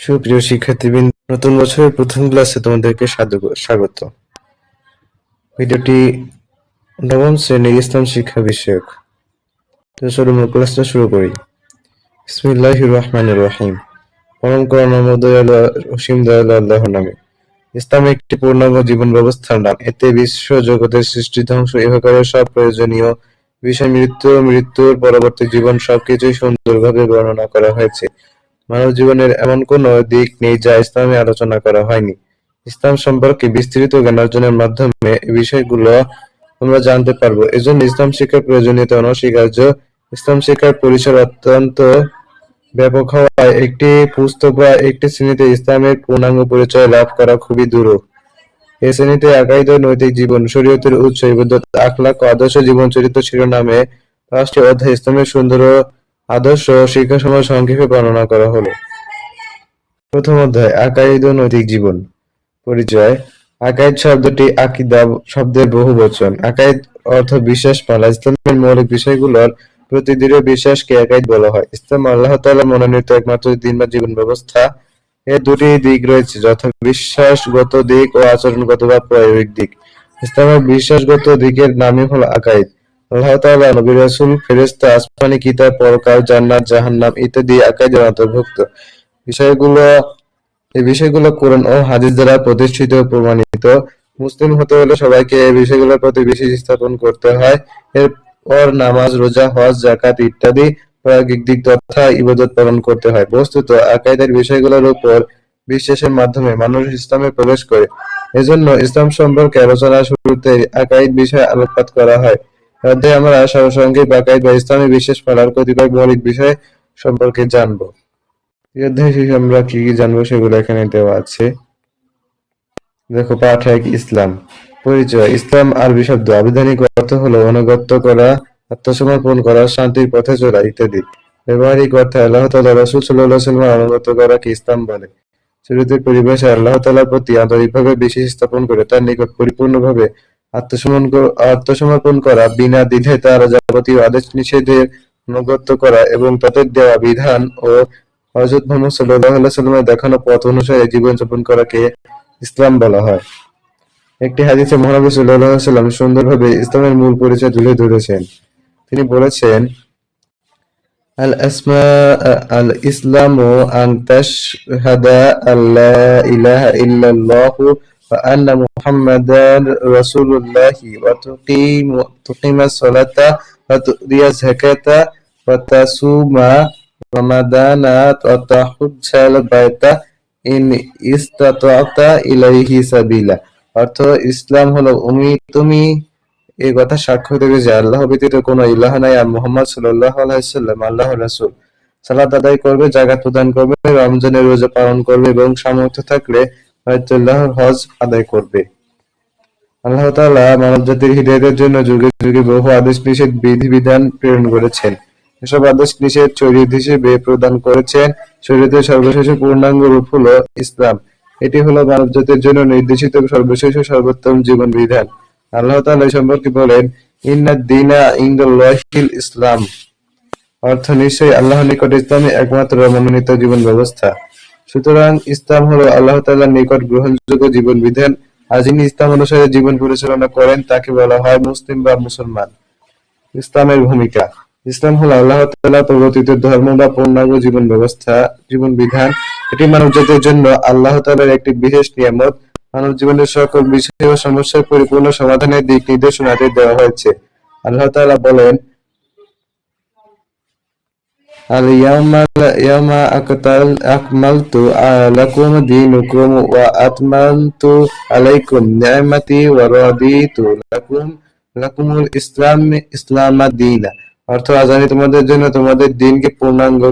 সুপ্রিয় শিক্ষার্থীবৃন্দ, নতুন বছরের প্রথম ক্লাসে তোমাদেরকে স্বাগত। ভিডিওটি নবম শ্রেণির ইসলাম শিক্ষা বিষয়ক। ক্লাসটা শুরু করি। বিসমিল্লাহির রহমানির রহিম। পরম করুণাময় দয়ালু অসীম দয়ালু আল্লাহর নামে। ইসলাম একটি পূর্ণাঙ্গ জীবন ব্যবস্থার নাম। এতে বিশ্ব জগতের সৃষ্টি ধ্বংস ইহকারের সব প্রয়োজনীয় বিষয় মৃত্যু মৃত্যুর পরবর্তী জীবন সবকিছুই সুন্দরভাবে বর্ণনা করা হয়েছে। মানব জীবনের এমন কোনো দিক নেই যা ইসলামে আলোচনা করা হয়নি। ইসলাম সম্পর্কে বিস্তৃত জ্ঞান অর্জনের মাধ্যমে বিষয়গুলো আমরা জানতে পারব। এজন্য ইসলাম শিক্ষার প্রয়োজনীয়তা অনস্বীকার্য। ইসলাম শিক্ষার পরিসর অত্যন্ত ব্যাপক হওয়ায় একটি পুস্তক বা একটি শ্রেণীতে ইসলামের পূর্ণাঙ্গ পরিচয় লাভ করা খুবই দুরূহ এই শ্রেণীতে আকাইদ নৈতিক জীবন, শরীয়তের উৎস, ইবাদত, আখলাক আদর্শ জীবন চরিত্র শিরোনামে পাঁচটি অধ্যায় ইসলামের সুন্দর আদর্শ ও শিক্ষাসমূহ সংক্ষেপে বর্ণনা করা হলো। প্রথম অধ্যায়, আকাইদ ও নৈতিক জীবন। পরিচয়, আকাইদ শব্দটি আকিদা শব্দের বহু বচন। আকাইদ অর্থ বিশ্বাস পালা। ইসলামের মৌলিক বিষয়গুলোর প্রতি দৃঢ় বিশ্বাসকে আকাইদ বলা হয়। ইসলাম আল্লাহ তাআলা মনোনীত একমাত্র দিন বা জীবন ব্যবস্থা। এর দুটি দিক রয়েছে, যথা বিশ্বাসগত দিক ও আচরণগত বা প্রায়োগিক দিক। ইসলামের বিশ্বাসগত দিকের নামই হলো আকাইদ। আল্লাহ তাআলা নবী রাসূল ফেরেশতা আসমানি কিতাব, পরকাল, জান্নাত, জাহান্নাম ইত্যাদি অন্তর্ভুক্ত। বিষয়গুলো, এই বিষয়গুলো কোরআন ও হাদিস দ্বারা প্রতিষ্ঠিত প্রমাণিত। মুসলিম হতে হলে সবাইকে এই বিষয়গুলোর প্রতি বিশেষ স্থাপন করতে হয়। এরপর নামাজ, রোজা, হজ জাকাত ইত্যাদি প্রায়োগিক দিক তথা ইবাদত পালন করতে হয়। বস্তুত আকাইদের বিষয়গুলোর উপর বিশ্বাসের মাধ্যমে মানুষ ইসলামে প্রবেশ করে। এজন্য ইসলাম সম্পর্কে আলোচনা শুরুতে আকাইদ বিষয়ে আলোকপাত করা হয়। আমরা বা ইসলামী পালার কতিপয় মৌলিক বিষয় সম্পর্কে জানব। এই অধ্যায় শেষে আমরা কি কি জানব সেগুলো এখানে দেওয়া আছে। দেখো, পাঠ এক, ইসলাম। পরিচয়, ইসলাম আরবি শব্দ। আবিধানিক অর্থ হলো অনুগত্য করা, আত্মসমর্পণ করা, শান্তির পথে চলা ইত্যাদি। ব্যবহারিক অর্থে আল্লাহ তাআলা রাসূল আলাইহি অনুগত করাকে ইসলাম বলে। শরীয়তের পরিভাষায় আল্লাহ তাআলার প্রতি আন্তরিকভাবে বিশ্বাস স্থাপন করে তার নিকট পরিপূর্ণভাবে আত্মসমর্পণ করা বিনা দ্বিধায় তার যাবতীয় আদেশ নিষেধের অনুগত্য করা এবং তাদের দেওয়া বিধান ও হযরত মুহাম্মদ আলাইহি সাল্লামের দেখানো পথ অনুসারে জীবনযাপন করাকে ইসলাম বলা হয়। একটি হাদিসে মহানবী আলাইহি সাল্লাম সুন্দরভাবে ইসলামের মূল পরিচয় তুলে ধরেছেন। তিনি বলেছেন, আল আসমা আল ইসলামু আন তাশহাদা আল্লা ইলাহা ইল্লাল্লাহ ওয়া তুকিমু তুকিমাস সালাতা ওয়া তুদিয়া যাকাতা ওয়া তাসুমা রামাদানা ওয়া তাহুজ্জাল বাইতা ইন ইস্তাতাতা ইলাইহি সাবিলা অর্থ, ইসলাম হলো, উমি, তুমি এই কথা সাক্ষ্য দেবে যে আল্লাহ ব্যতীত কোনো ইলাহ নাই। আর মুহাম্মদ সাল্লাল্লাহু আলাইহি সাল্লাম আল্লাহর রাসূল। সালাত আদায় করবে, জাকাত প্রদান করবে, রমজানের রোজা পালন করবে এবং সামর্থ্য থাকলে বাইতুল্লাহর হজ আদায় করবে। আল্লাহ তাআলা মানব জাতির হৃদয়ের জন্য যুগে যুগে বহু আদেশ, নিষেধ বিধিবিধান প্রেরণ করেছেন। এসব আদেশ, নিষেধ শরীয়ত হিসেবে প্রদান করেছেন শরীয়তের সর্বশেষ পূর্ণাঙ্গ রূপ হলো ইসলাম। এটি হলো মানব জাতির জন্য নির্দেশিত সর্বশেষ সর্বোত্তম জীবন বিধান। আল্লাহ এই সম্পর্কে বলেন, ইন্না দিনা ইনদাল্লাহিল ইসলাম। অর্থ নিশ্চয়ই আল্লাহ নিকট ইসলামই একমাত্র মনোনীত জীবন ব্যবস্থা। সুতরাং ইসলাম হলো আল্লাহ তাআলার নিকট গ্রহণযোগ্য জীবন বিধান আর যিনি ইসলাম অনুসারে জীবন পরিচালনা করেন, তাকে বলা হয় মুসলিম বা মুসলমান। ইসলামের ভূমিকা। ইসলাম হলো আল্লাহ তাআলা প্রবর্তিত ধর্ম বা পূর্ণাঙ্গ জীবন ব্যবস্থা জীবন বিধান এটি মানব জাতির জন্য আল্লাহ তাআলার একটি বিশেষ নিয়ামত। মানব জীবনের সকল বিষয় ও সমস্যার পরিপূর্ণ সমাধানের দিক নির্দেশনাতে দেওয়া হয়েছে। আল্লাহ তাআলা বলেন اليوم اليوم أكتل- أكملت لكم دينكم وأتممت عليكم نعمتي ورضيت لكم لكم الإسلام إسلام دينا অর্থ আজ আমি তোমাদের জন্য তোমাদের দিনকে পূর্ণাঙ্গ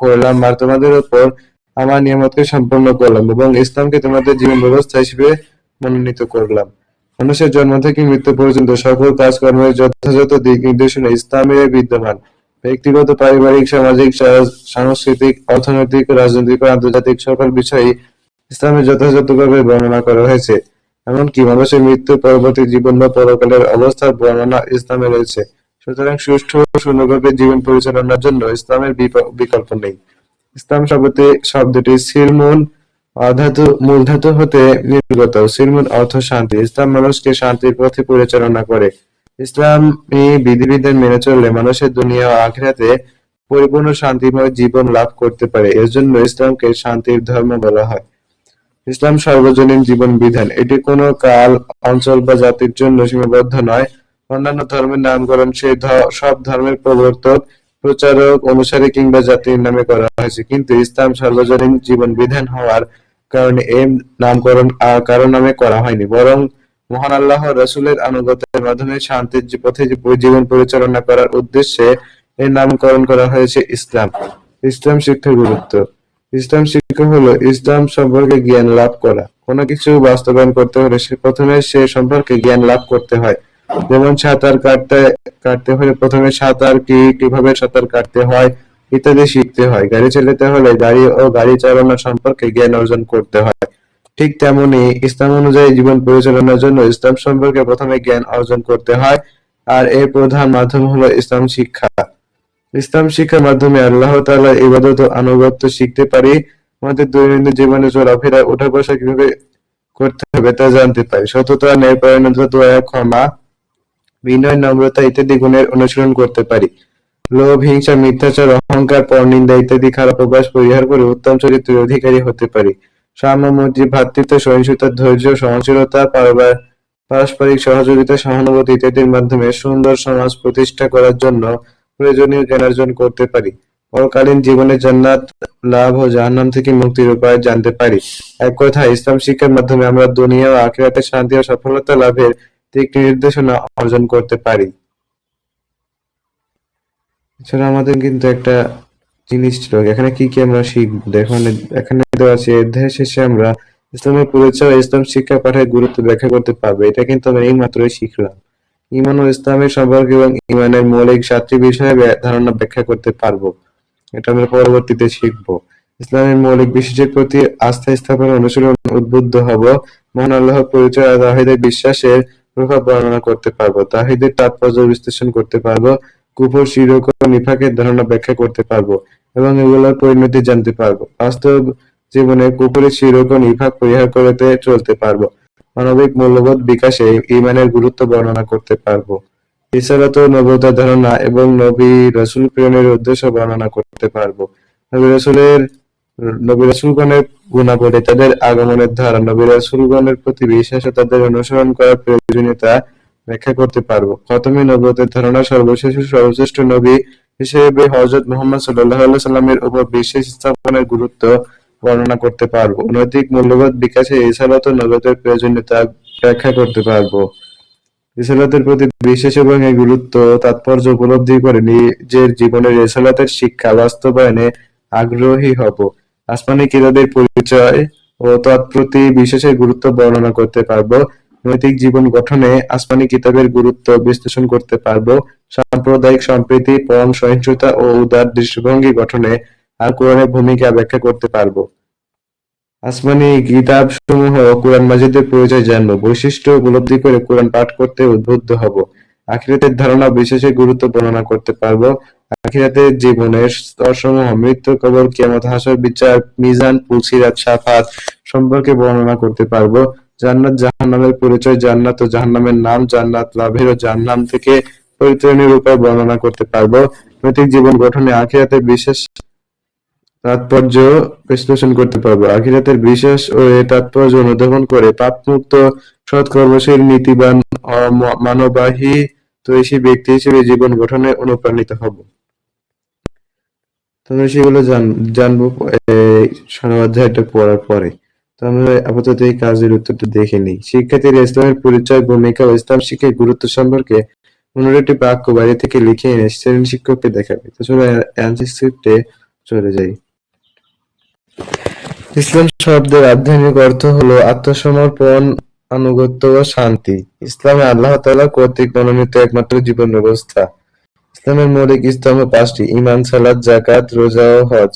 করলাম আর তোমাদের উপর আমার নিয়ামতকে সম্পন্ন করলাম এবং ইসলামকে তোমাদের জীবন ব্যবস্থা হিসেবে মনোনীত করলাম মানুষের জন্ম থেকে মৃত্যু পর্যন্ত সকল কাজকর্মের যথাযথ দিক নির্দেশনা ইসলামে বিদ্যমান ব্যক্তিগত, পারিবারিক, সামাজিক সাংস্কৃতিক, অর্থনৈতিক, রাজনৈতিক ও আন্তর্জাতিক সকল বিষয়ে ইসলামে যথাযথভাবে বর্ণনা করা হয়েছে। এমনকি মানুষের মৃত্যু, পরবর্তী জীবন বা পরকালের অবস্থার বর্ণনা ইসলামে রয়েছে। সুতরাং সুষ্ঠু ও সুন্দরভাবে জীবন পরিচালনার জন্য ইসলামের বিকল্প নেই। ইসলাম শব্দটি শব্দটি সিরমুন অধাতু মূল ধাতু হতে নির্গত। সিরমুন অর্থ শান্তি। ইসলাম মানুষকে শান্তির পথে পরিচালনা করে। ইসলামী বিধিবিধান মেনে চললে মানুষের দুনিয়া ও আখিরাতে পরিপূর্ণ শান্তিময় জীবন লাভ করতে পারে। এর জন্য ইসলামকে শান্তির ধর্ম বলা হয়। ইসলাম সর্বজনীন জীবন বিধান। এটি কোনো কাল, অঞ্চল বা জাতির জন্য সীমাবদ্ধ নয়। অন্যান্য ধর্মের নামকরণ সেই সব ধর্মের প্রবর্তক, প্রচারক, অনুসারী কিংবা জাতির নামে করা হয়েছে। কিন্তু ইসলাম সর্বজনীন জীবন বিধান হওয়ার কারণে এই নামকরণ আর কারও নামে করা হয়নি। বরং মহান আল্লাহ রসুলের আনুগত্যের মাধ্যমে শান্তির পথে জীবন পরিচালনা করার উদ্দেশ্যে এর নামকরণ করা হয়েছে ইসলাম। ইসলাম শিক্ষার গুরুত্ব। ইসলাম শিক্ষা হলো ইসলাম সম্পর্কে জ্ঞান লাভ করা। কোনো কিছু বাস্তবায়ন করতে হলে সে প্রথমে সে সম্পর্কে জ্ঞান লাভ করতে হয়। যেমন সাঁতার কাটতে কাটতে হলে প্রথমে সাঁতার কি, কীভাবে সাঁতার কাটতে হয়, ইত্যাদি শিখতে হয়। গাড়ি চালাতে হলে গাড়ি ও গাড়ি চালানো সম্পর্কে জ্ঞান অর্জন করতে হয়। ঠিক তেমনি ইসলাম অনুযায়ী জীবন পরিচালনার জন্য ইসলাম সম্পর্কে প্রথমে জ্ঞান অর্জন করতে হয়, আর এর প্রধান মাধ্যম হলো ইসলাম শিক্ষা। ইসলাম শিক্ষার মাধ্যমে আল্লাহ তাআলার ইবাদত আনুগত্য শিখতে পারি, আমাদের দৈনন্দিন জীবনে চলাফেরা ওঠা বসা কীভাবে করতে হবে তা জানতে পারি। সততা, ন্যায়পরায়ণতা, দয়া, ক্ষমা, বিনয়, নম্রতা ইত্যাদি গুণের অনুসরণ করতে পারি। লোভ, হিংসা, মিথ্যাচার, অহংকার, পরনিন্দা ইত্যাদি খারাপ অভ্যাস পরিহার করে উত্তম চরিত্রের অধিকারী হতে পারি। সাম্য মৈত্রী ভ্রাতৃত্ব সহিংসতা ধৈর্য, সহনশীলতা পারবা- পারস্পরিক সহযোগিতা, সহানুভূতি ইত্যাদির মাধ্যমে সুন্দর সমাজ প্রতিষ্ঠা করার জন্য প্রয়োজনীয় জ্ঞান অর্জন করতে পারি। পরকালীন জীবনে জান্নাত, লাভ ও জাহান্নাম থেকে মুক্তির উপায় জানতে পারি। এক কথা ইসলাম শিক্ষার মাধ্যমে আমরা দুনিয়া ও আখিরাতে শান্তি ও সফলতা লাভের দিক নির্দেশনা অর্জন করতে পারি। এছাড়া আমাদের কিন্তু একটা জিনিস ছিল এখানে কি কি আমরা শিখব? এখানে এখানে দেওয়া আছে, অধ্যায় শেষে আমরা ইসলামের পরিচয়, ইসলাম শিক্ষা পাঠের গুরুত্ব ব্যাখ্যা করতে পারবে। এটা কিন্তু আমরা এই মাত্রই শিখলাম। ইমান ও ইসলামের সম্পর্ক এবং ইমানের মৌলিক সাতটি বিষয়ে ধারণা ব্যাখ্যা করতে পারব। এটা আমরা পরবর্তীতে শিখব। ইসলামের মৌলিক বিশ্বাসের প্রতি আস্থা স্থাপন অনুশীলন, উদ্বুদ্ধ হব। মহান আল্লাহর পরিচয় আর তাহিদের বিশ্বাসের প্রভাব বর্ণনা করতে পারব। তাহিদের তাৎপর্য বিশ্লেষণ করতে পারব। কুফর, শিরক ও নিফাকের ধারণা ব্যাখ্যা করতে পারব। এবং এগুলোর পরিণতি জানতে পারব। বাস্তব জীবনে কুফরের শিরক ও নিফাক পরিহার করতে চলতে পারব। মানবিক মূল্যবোধ বিকাশে ইমানের গুরুত্ব বর্ণনা করতে পারব। রিসালাত ও নবতার ধারণা এবং নবী রসুল প্রেরণের উদ্দেশ্য বর্ণনা করতে পারব। নবী রসুলের, নবী রসুলগণের গুণাবলী, তাদের আগমনের ধারা, নবী রসুলগণের প্রতি বিশ্বাস তাদের অনুসরণ করার প্রয়োজনীয়তা ব্যাখ্যা করতে পারব। খতমে নবতের ধারণা সর্বশেষ সর্বশ্রেষ্ঠ নবী হিসেবে হযরত মুহাম্মদ আলাইহি সাল্লামের উপর বিশ্বাস স্থাপনের গুরুত্ব বর্ণনা করতে পারব। নৈতিক মূল্যবোধ বিকাশে রিসালাত ও নবতের প্রয়োজনীয়তা ব্যাখ্যা করতে পারব। রিসালাতের প্রতি বিশ্বাস এবং এর গুরুত্ব তাৎপর্য উপলব্ধি করে নিজের জীবনের রিসালাতের শিক্ষা বাস্তবায়নে আগ্রহী হব। আসমানি কিতাবের পরিচয় ও তৎপ্রতি বিশ্বাসের গুরুত্ব বর্ণনা করতে পারব। নৈতিক জীবন গঠনে আসমানি কিতাবের গুরুত্ব বিশ্লেষণ করতে পারব। সাম্প্রদায়িক সম্প্রীতি, পরম সহিংসতা ও উদার দৃষ্টিভঙ্গি গঠনে আর কোরআনের ভূমিকা ব্যাখ্যা করতে পারব। আসমানি কিতাব সমূহ কোরআন মাজিদের পরিচয় জানব। বৈশিষ্ট্য উপলব্ধি করে কোরআন পাঠ করতে উদ্বুদ্ধ হব। আখিরাতের ধারণা ও বিশেষের গুরুত্ব বর্ণনা করতে পারব। আখিরাতের জীবনের স্তরসমূহ মৃত্যু কবর, কিয়ামত হাসর, বিচার, মিজান, পুলসিরাত, সাফাত সম্পর্কে বর্ণনা করতে পারব। জান্নাত জাহান্নামের পরিচয়, জান্নাত ও জাহান্নামের নাম, জান্নাত লাভের ও জাহান্নাম থেকে পরিত্রাণের উপায় বর্ণনা করতে পারব। নৈতিক জীবন গঠনে আখিরাতের বিশেষ তাৎপর্য বিশ্লেষণ করতে পারব। আখিরাতের বিশ্বাস ও এর তাৎপর্য অনুধাবন করে পাপমুক্ত সৎ কর্মশীল নীতিবান মানবাহী তৈশী ব্যক্তি হিসেবে জীবন গঠনে অনুপ্রাণিত হব। তো আমরা সেগুলো জান- জানব সারা অধ্যায়টা পড়ার পরে। তো আমরা আপাতত এই কাজের উত্তরটা দেখে নিই। শিক্ষার্থীরা ইসলামের পরিচয়, ভূমিকা ও ইসলাম শিক্ষার গুরুত্ব সম্পর্কে পনেরো একটি বাক্য বাড়ি থেকে লিখে এনে শ্রেণি শিক্ষককে দেখাবে। তো চলো অ্যান্সার চলে যাই। ইসলাম শব্দের আধ্যাত্মিক অর্থ হলো আত্মসমর্পণ, আনুগত্য ও শান্তি। ইসলামে আল্লাহ তাআলা কর্তৃক মনোনীত একমাত্র জীবন ব্যবস্থা। ইসলামের মৌলিক স্তম্ভ পাঁচটি ইমান সালাত জাকাত রোজা ও হজ।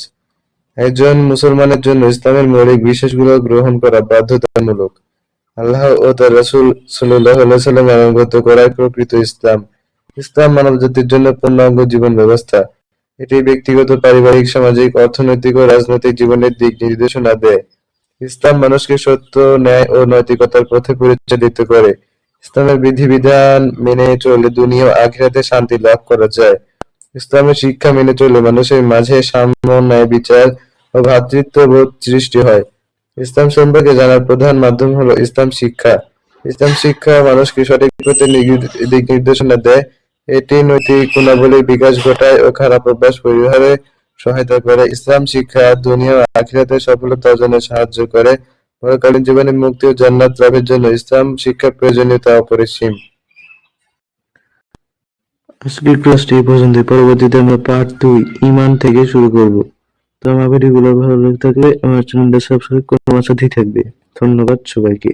একজন মুসলমানের জন্য ইসলামের মৌলিক বিশ্বাসগুলো গ্রহণ করা বাধ্যতামূলক আল্লাহ ও তার রাসূল সাল্লাম আনুগত্য করাই প্রকৃত ইসলাম ইসলাম মানবজাতির জন্য পূর্ণাঙ্গ জীবন ব্যবস্থা এটি ব্যক্তিগত, পারিবারিক, সামাজিক, অর্থনৈতিক ও রাজনৈতিক জীবনের দিক নির্দেশনা দেয়। ইসলাম মানুষকে সত্য, ন্যায় ও নৈতিকতার পথে পরিচালিত করে। ইসলামের বিধিবিধান মেনে চলে দুনিয়া আখিরাতে শান্তি লাভ করা যায়। ইসলামের শিক্ষা মেনে চললে মানুষের মাঝে সাম্য, ন্যায় বিচার ও ভ্রাতৃত্ববোধ সৃষ্টি হয়। ইসলাম সম্পর্কে জানার প্রধান মাধ্যম হলো ইসলাম শিক্ষা। ইসলাম শিক্ষা মানুষকে সঠিক পথে দিক নির্দেশনা দেয়। এটি নৈতিক গুণাবলীর বিকাশ ঘটায় ও খারাপ অভ্যাস পরিহারে সহায়তা করে। ইসলাম শিক্ষা দুনিয়া ও আখিরাতে সফলতা অর্জনে সাহায্য করে। পরকালীন জীবনে মুক্তি ও জান্নাত লাভের জন্য ইসলাম শিক্ষার প্রয়োজনীয়তা অপরিসীম। আজকের ক্লাসটি এই পরবর্তীতে আমরা পার্ট দুই ইমান থেকে শুরু করব। তো আমার ভিডিওগুলো ভালো লেগে থাকলে আমার চ্যানেলটা সাবস্ক্রাইব সাথেই থাকবে। ধন্যবাদ সবাইকে।